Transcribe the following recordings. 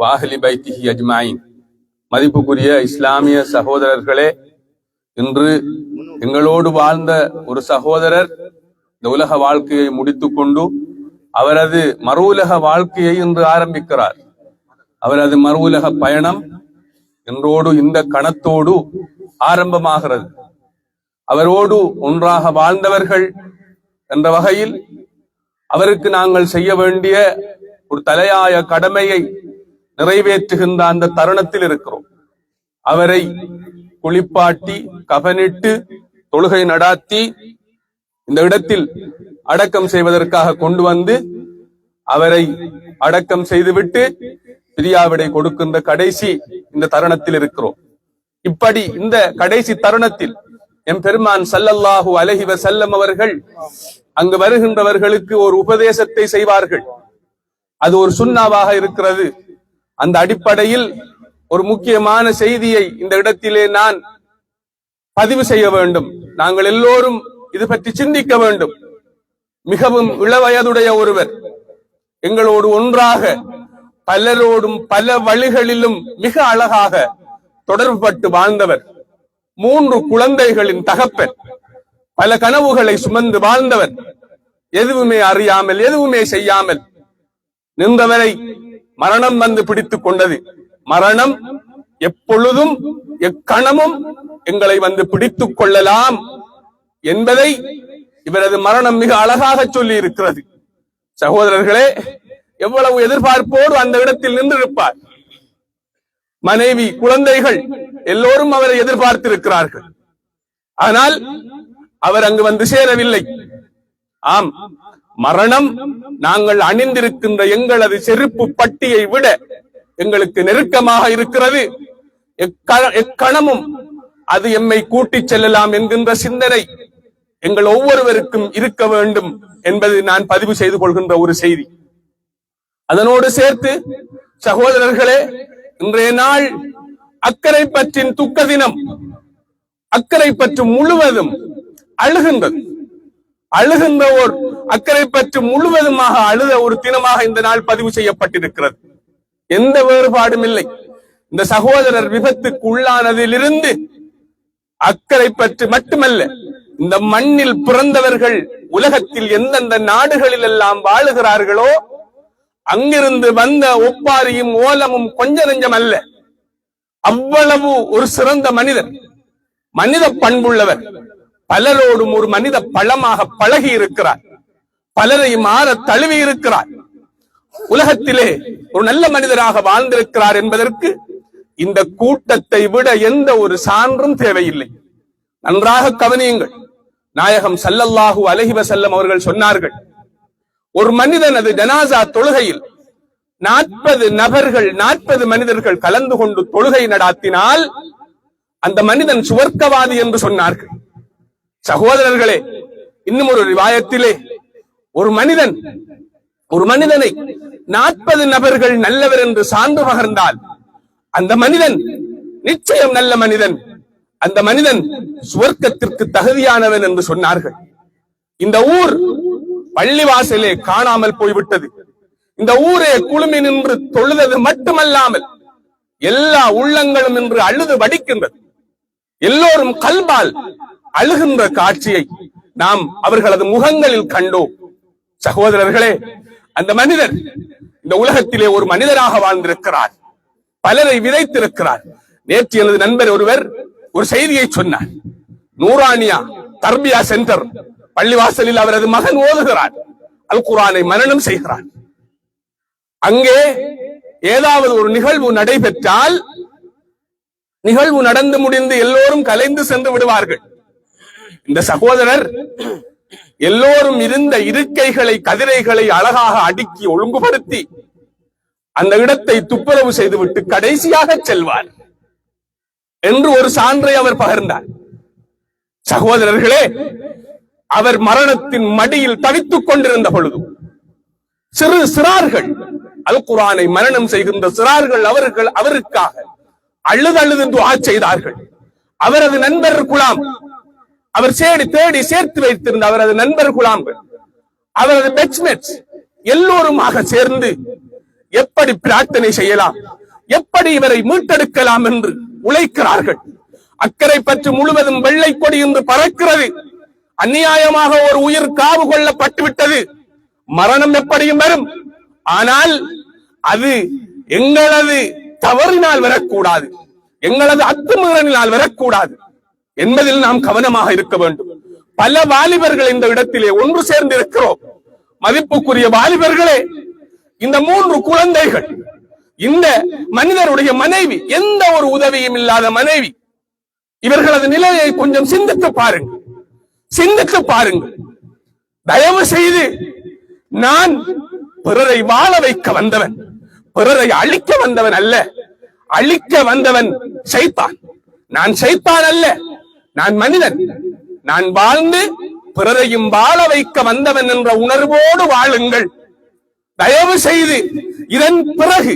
வாஹலி பைத்திஹி அஜ்மாயின் மதிப்புக்குரிய இஸ்லாமிய சகோதரர்களே இன்று எங்களோடு வாழ்ந்த ஒரு சகோதரர் இந்த உலக வாழ்க்கையை முடித்துக்கொண்டு அவரது மறு உலக வாழ்க்கையை இன்று ஆரம்பிக்கிறார். அவரது மறு உலக பயணம் என்றோடு இந்த கணத்தோடு ஆரம்பமாகிறது. அவரோடு ஒன்றாக வாழ்ந்தவர்கள் என்ற வகையில் அவருக்கு நாங்கள் செய்ய வேண்டிய ஒரு தலையாய கடமையை நிறைவேற்றுகின்ற அந்த தருணத்தில் இருக்கிறோம். அவரை குளிப்பாட்டி கபனிட்டு தொழுகை நடாத்தி இந்த இடத்தில் அடக்கம் செய்வதற்காக கொண்டு வந்து அவரை அடக்கம் செய்துவிட்டு பிரியாவிடை கொடுக்கின்ற கடைசி இந்த தருணத்தில் இருக்கிறோம். இப்படி இந்த கடைசி தருணத்தில் எம் பெருமான் சல்லல்லாஹு அலஹிவ செல்லம் அவர்கள் அங்கு வருகின்றவர்களுக்கு ஒரு உபதேசத்தை செய்வார்கள். அது ஒரு சுண்ணாவாக இருக்கிறது. அந்த அடிப்படையில் ஒரு முக்கியமான செய்தியை இந்த இடத்திலே நான் பதிவு செய்ய வேண்டும். நாங்கள் எல்லோரும் இது பற்றி சிந்திக்க வேண்டும். மிகவும் இளவயதுடைய ஒருவர் எங்களோடு ஒன்றாக பலரோடும் பல வழிகளிலும் மிக அழகாக தொடர்புபட்டு வாழ்ந்தவர் மூன்று குழந்தைகளின் தகப்பன் பல கனவுகளை சுமந்து வாழ்ந்தவர். எதுவுமே அறியாமல் எதுவுமே செய்யாமல் நின்றவரை மரணம் வந்து பிடித்துக் கொண்டது. மரணம் எப்பொழுதும் எக்கணமும் எங்களை வந்து பிடித்துக் கொள்ளலாம் என்பதை இவரது மரணம் மிக அழகாக சொல்லி இருக்கிறது சகோதரர்களே எவ்வளவு எதிர்பார்ப்போடு அந்த இடத்தில் நின்றிருப்பார். மனைவி குழந்தைகள் எல்லோரும் அவரை எதிர்பார்த்திருக்கிறார்கள். ஆனால் அவர் அங்கு வந்து சேரவில்லை. ஆம் மரணம் நாங்கள் அணிந்திருக்கின்ற எங்களது செருப்பு பட்டியை விட எங்களுக்கு நெருக்கமாக இருக்கிறது. எக்கணமும் அது எம்மை கூட்டிச் செல்லலாம் என்கின்ற சிந்தனை எங்கள் ஒவ்வொருவருக்கும் இருக்க வேண்டும் என்பது நான் பதிவு செய்து கொள்கின்ற ஒரு செய்தி. அதனோடு சேர்த்து சகோதரர்களே இன்றைய நாள் அக்கறை பற்றின் துக்க தினம் அக்கறை பற்று முழுவதும் அழுகின்றது. அழுகின்ற ஓர் அக்கறை பற்றி முழுவதுமாக அழுத ஒரு தினமாக இந்த நாள் பதிவு செய்யப்பட்டிருக்கிறது. எந்த வேறுபாடும் இல்லை. இந்த சகோதரர் விபத்துக்கு உள்ளானதிலிருந்து அக்கறை பற்றி மட்டுமல்ல இந்த மண்ணில் பிறந்தவர்கள் உலகத்தில் எந்தெந்த நாடுகளில் எல்லாம் வாழுகிறார்களோ அங்கிருந்து வந்த ஒப்பாரியும் ஓலமும் கொஞ்ச நெஞ்சம் அல்ல. அவ்வளவு ஒரு சிறந்த மனிதர் மனித பண்புள்ளவர். பலரோடும் ஒரு மனித பழமாக பழகி இருக்கிறார் பலரை ஆற தழுவி இருக்கிறார். உலகத்திலே ஒரு நல்ல மனிதராக வாழ்ந்திருக்கிறார் என்பதற்கு இந்த கூட்டத்தை விட எந்த ஒரு சான்றும் தேவையில்லை. நன்றாக கவனியுங்கள். நாயகம் சல்லல்லாஹு அலஹிவ செல்லம் அவர்கள் சொன்னார்கள் ஒரு மனிதன் அது ஜனாசா தொழுகையில் நாற்பது நபர்கள் நாற்பது மனிதர்கள் கலந்து கொண்டு தொழுகை நடாத்தினால் அந்த மனிதன் சுவர்க்கவாதி என்று சொன்னார்கள். சகோதரர்களே இன்னும் ஒரு ரிவாயத்திலே ஒரு மனிதன் ஒரு மனிதனை நாற்பது நபர்கள் நல்லவர் என்று சான்று பகர்ந்தால் அந்த மனிதன் நிச்சயம் நல்ல மனிதன். அந்த மனிதன் சுவர்க்கத்திற்கு தகுதியானவன் என்று சொன்னார்கள். இந்த ஊர் பள்ளிவாசலே காணாமல் போய்விட்டது. இந்த ஊரே குழுமி நின்று தொழுதது மட்டுமல்லாமல் எல்லா உள்ளங்களும் நின்று அழுது வடிக்கின்றது. எல்லோரும் கல்பால் அழுகின்ற காட்சியை நாம் அவர்களது முகங்களில் கண்டோம். சகோதரர்களே அந்த மனிதர் இந்த உலகத்திலே ஒரு மனிதராக வாழ்ந்திருக்கிறார். பலரை விதைத்திருக்கிறார். நேற்று எனது நண்பர் ஒருவர் ஒரு செய்தியை சொன்னார். நூரானியா தர்பியா சென்டர் பள்ளிவாசலில் அவரது மகன் ஓதுகிறார். அல் குரானை மரணம் செய்கிறார். அங்கே ஏதாவது ஒரு நிகழ்வு நடைபெற்றால் நிகழ்வு நடந்து முடிந்து எல்லோரும் கலைந்து சென்று விடுவார்கள். இந்த சகோதரர் எல்லோரும் இருந்த இருக்கைகளை கதிரைகளை அழகாக அடுக்கி ஒழுங்குபடுத்தி அந்த இடத்தை துப்புரவு செய்துவிட்டு கடைசியாக செல்வார் என்று ஒரு சான்றை அவர் பகிர்ந்தார். சகோதரர்களே அவர் மரணத்தின் மடியில் தவித்துக் கொண்டிருந்த பொழுது சிறு சிறார்கள் அல் குரானை மரணம் செய்கின்ற சிறார்கள் அவர்கள் அவருக்காக அழுது அழுது துவா செய்தார்கள். அவரது நண்பர் குலாம் அவர் சேடி தேடி சேர்த்து வைத்திருந்த அவரது நண்பர் குலாம் அவரது பெட்ச்மேட்ஸ் எல்லோருமாக சேர்ந்து எப்படி பிரார்த்தனை செய்யலாம்? எப்படி இவரை மீட்டெடுக்கலாம் என்று உழைக்கிறார்கள்? அக்கறை பற்றி முழுவதும் வெள்ளை கொடி என்று பறக்கிறது. அநியாயமாக ஒரு உயிர் காவு கொள்ளப்பட்டு விட்டது. மரணம் எப்படியும் வரும். ஆனால் அது எங்களது தவறினால் வரக்கூடாது. எங்களது அத்துமீறலினால் வரக்கூடாது. என்பதில் நாம் கவனமாக இருக்க வேண்டும். பல வாலிபர்கள் இந்த இடத்திலே ஒன்று சேர்ந்து இருக்கிறோம் மதிப்புக்குரிய வாலிபர்களே இந்த மூன்று குழந்தைகள் இந்த மனிதருடைய மனைவி எந்த ஒரு உதவியும் இல்லாத மனைவி இவர்களது நிலையை கொஞ்சம் சிந்தித்து பாருங்கள். சிந்தித்து பாருங்கள். தயவு செய்து நான் பிறரை வாழ வைக்க வந்தவன் பிறரை அழிக்க வந்தவன் அல்ல. அழிக்க வந்தவன் சைத்தான். நான் சைத்தான் அல்ல. நான் மனிதன். நான் வாழ்ந்து பிறரையும் வாழ வைக்க வந்தவன் என்ற உணர்வோடு வாழுங்கள். தயவு செய்து இதன் பிறகு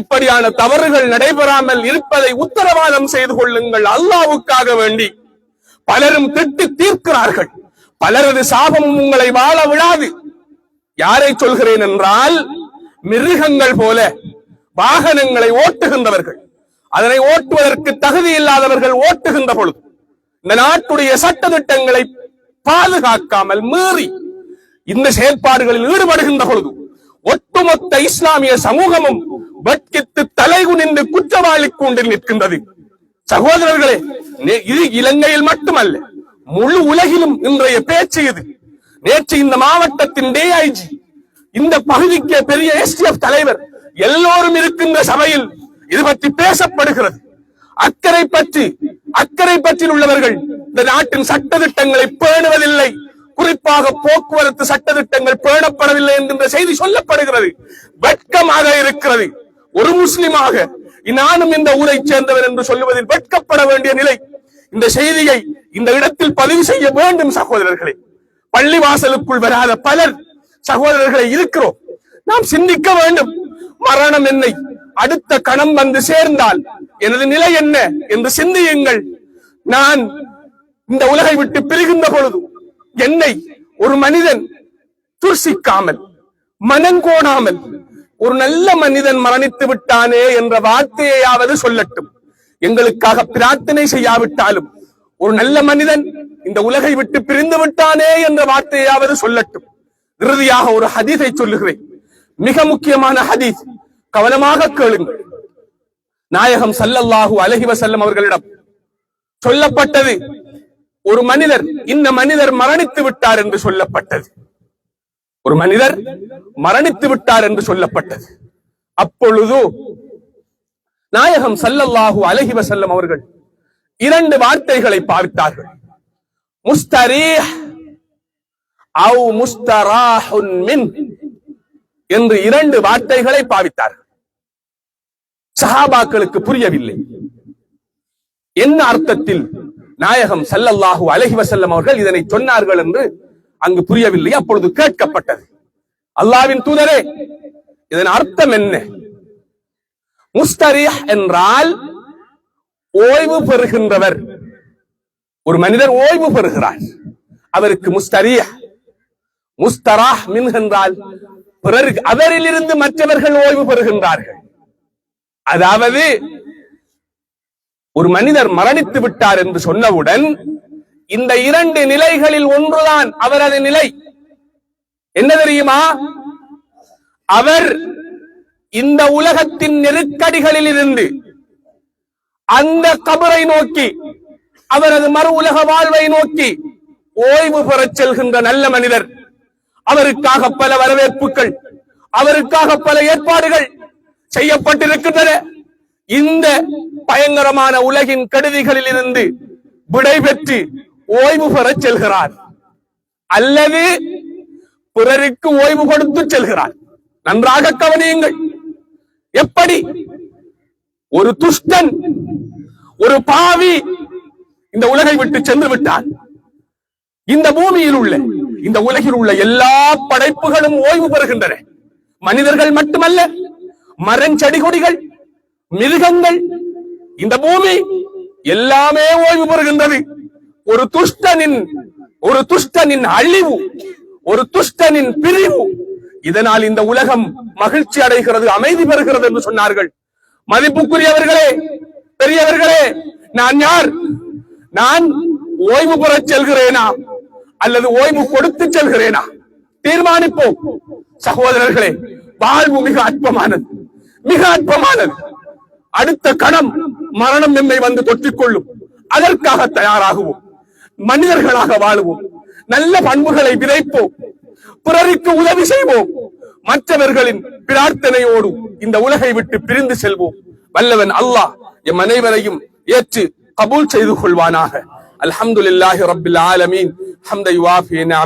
இப்படியான தவறுகள் நடைபெறாமல் இருப்பதை உத்தரவாதம் செய்து கொள்ளுங்கள் அல்லாவுக்காக வேண்டி. பலரும் திட்டு தீர்க்கிறார்கள். பலரது சாபமும் உங்களை வாழ விடாது யாரை சொல்கிறேன் என்றால் மிருகங்கள் போல வாகனங்களை ஓட்டுகின்றவர்கள். அதனை ஓட்டுவதற்கு தகுதி இல்லாதவர்கள் ஓட்டுகின்ற பொழுது இந்த நாட்டுடைய சட்ட திட்டங்களை பாதுகாக்காமல் மீறி இந்த செயற்பாடுகளில் ஈடுபடுகின்ற பொழுது ஒட்டுமொத்த இஸ்லாமிய சமூகமும் வெட்கித்து தலைகுனிந்து குற்றவாளி கூண்டில் நிற்கின்றது. சகோதரர்களே இது இலங்கையில் மட்டுமல்ல முழு உலகிலும் இன்றைய பேச்சு இது. நேற்று இந்த மாவட்டத்தின் டிஐஜி இந்த பகுதிக்கு பெரிய எஸ்டிஎஃப் தலைவர் எல்லோரும் இருக்கின்ற சபையில் இது பற்றி பேசப்படுகிறது. அக்கறை பற்றி அக்கறை பற்றில் உள்ளவர்கள் இந்த நாட்டின் சட்ட திட்டங்களை பேணுவதில்லை. குறிப்பாக போக்குவரத்து சட்ட திட்டங்கள் பேணப்படவில்லை என்கின்ற செய்தி சொல்லப்படுகிறது. வெட்கமாக இருக்கிறது. ஒரு முஸ்லிமாக நானும் இந்த ஊரை சேர்ந்தவர் என்று சொல்லுவதில் வெட்கப்பட வேண்டிய நிலை. இந்த செய்தியை இந்த இடத்தில் பதிவு செய்ய வேண்டும் சகோதரர்களே. பள்ளிவாசலுக்குள் வராத பலர் சகோதரர்களை இருக்கிறோம். நாம் சிந்திக்க வேண்டும். மரணம் என்னை அடுத்த கணம் வந்து சேர்ந்தால் எனது நிலை என்ன என்று சிந்தியுங்கள். நான் இந்த உலகை விட்டு பிரிகின்ற பொழுது என்னை ஒரு மனிதன் துர்சிக்காமல் மனங்கோணாமல் ஒரு நல்ல மனிதன் மரணித்து விட்டானே என்ற வார்த்தையாவது சொல்லட்டும். எங்களுக்காக பிரார்த்தனை செய்யாவிட்டாலும் ஒரு நல்ல மனிதன் இந்த உலகை விட்டு பிரிந்து விட்டானே என்ற வார்த்தையாவது சொல்லட்டும். இறுதியாக ஒரு ஹதீஸை சொல்லுகிறேன். மிக முக்கியமான ஹதீஸ். கவனமாக கேளுங்கள். நாயகம் ஸல்லல்லாஹு அலஹி வசல்லம் அவர்களிடம் சொல்லப்பட்டது ஒரு மனிதர் இந்த மனிதர் மரணித்து விட்டார் என்று சொல்லப்பட்டது. ஒரு மனிதர் மரணித்து விட்டார் என்று சொல்லப்பட்டது. அப்பொழுது நாயகம் சல்லல்லாஹு அலஹி வசல்லம் அவர்கள் இரண்டு வார்த்தைகளை பார்த்தார்கள். முஸ்தரீஹ் அவு முஸ்தராஹுன் மின். என்று இரண்டு வார்த்தைகளை பாவித்தார்கள். சஹாபாக்களுக்கு புரியவில்லை. என்ன அர்த்தத்தில் நாயகம் சல்லல்லாஹு அலைஹி வசல்லம் அவர்கள் இதனை சொன்னார்கள் என்று அங்கு புரியவில்லை. அப்பொழுது கேட்கப்பட்டது. அல்லாவின் தூதரே இதன் அர்த்தம் என்ன? முஸ்தரிஹ் என்றால் ஓய்வு பெறுகின்றவர். ஒரு மனிதர் ஓய்வு பெறுகிறார். அவருக்கு முஸ்தரிஹ் முஸ்தராஹ் மின் என்றால் பிறருக்கு அவரிலிருந்து மற்றவர்கள் ஓய்வு பெறுகின்றார்கள். அதாவது ஒரு மனிதர் மரணித்து விட்டார் என்று சொன்னவுடன் இந்த இரண்டு நிலைகளில் ஒன்றுதான் அவரது நிலை. என்ன தெரியுமா? அவர் இந்த உலகத்தின் நெருக்கடிகளில் இருந்து அந்த கபரை நோக்கி அவரது மறு உலக வாழ்வை நோக்கி ஓய்வு பெறச் செல்கின்ற நல்ல மனிதர். அவருக்காக பல வரவேற்புகள் அவருக்காக பல ஏற்பாடுகள் செய்யப்பட்டிருக்கின்றன. இந்த பயங்கரமான உலகின் கெடுதிகளில் இருந்து விடைபெற்று ஓய்வு பெறச் செல்கிறார். அல்லது பிறருக்கு ஓய்வு கொடுத்து செல்கிறார். நன்றாக கவனியுங்கள். எப்படி? ஒரு துஷ்டன் ஒரு பாவி இந்த உலகை விட்டு சென்று விட்டான். இந்த பூமியில் உள்ள இந்த உலகில் உள்ள எல்லா படைப்புகளும் ஓய்வு பெறுகின்றன. மனிதர்கள் மட்டுமல்ல மரஞ்செடி கொடிகள் மிருகங்கள் இந்த பூமி எல்லாமே ஓய்வு பெறுகின்றது. ஒரு துஷ்டனின் ஒரு துஷ்டனின் அழிவு ஒரு துஷ்டனின் பிரிவு இதனால் இந்த உலகம் மகிழ்ச்சி அடைகிறது அமைதி பெறுகிறது என்று சொன்னார்கள். மதிப்புக்குரியவர்களே பெரியவர்களே நான் யார்? நான் ஓய்வு பெறச் செல்கிறேனா? அல்லது ஓய்வு கொடுத்து செல்கிறேனா? தீர்மானிப்போம். சகோதரர்களே வாழ்வு மிக அற்பமானது. மிக அற்பமானது. அடுத்த கணம் மரணம் நம்மை வந்து தொற்றிக்கொள்ளும். அதற்காக தயாராகுவோம். மனிதர்களாக வாழுவோம். நல்ல பண்புகளை விதைப்போம். பிறருக்கு உதவி செய்வோம். மற்றவர்களின் பிரார்த்தனையோடு இந்த உலகை விட்டு பிரிந்து செல்வோம். வல்லவன் அல்லாஹ் எம் அனைவரையும் ஏற்று கபூல் செய்து கொள்வானாக. الحمد لله رب العالمين. حمدا يوافي نعمه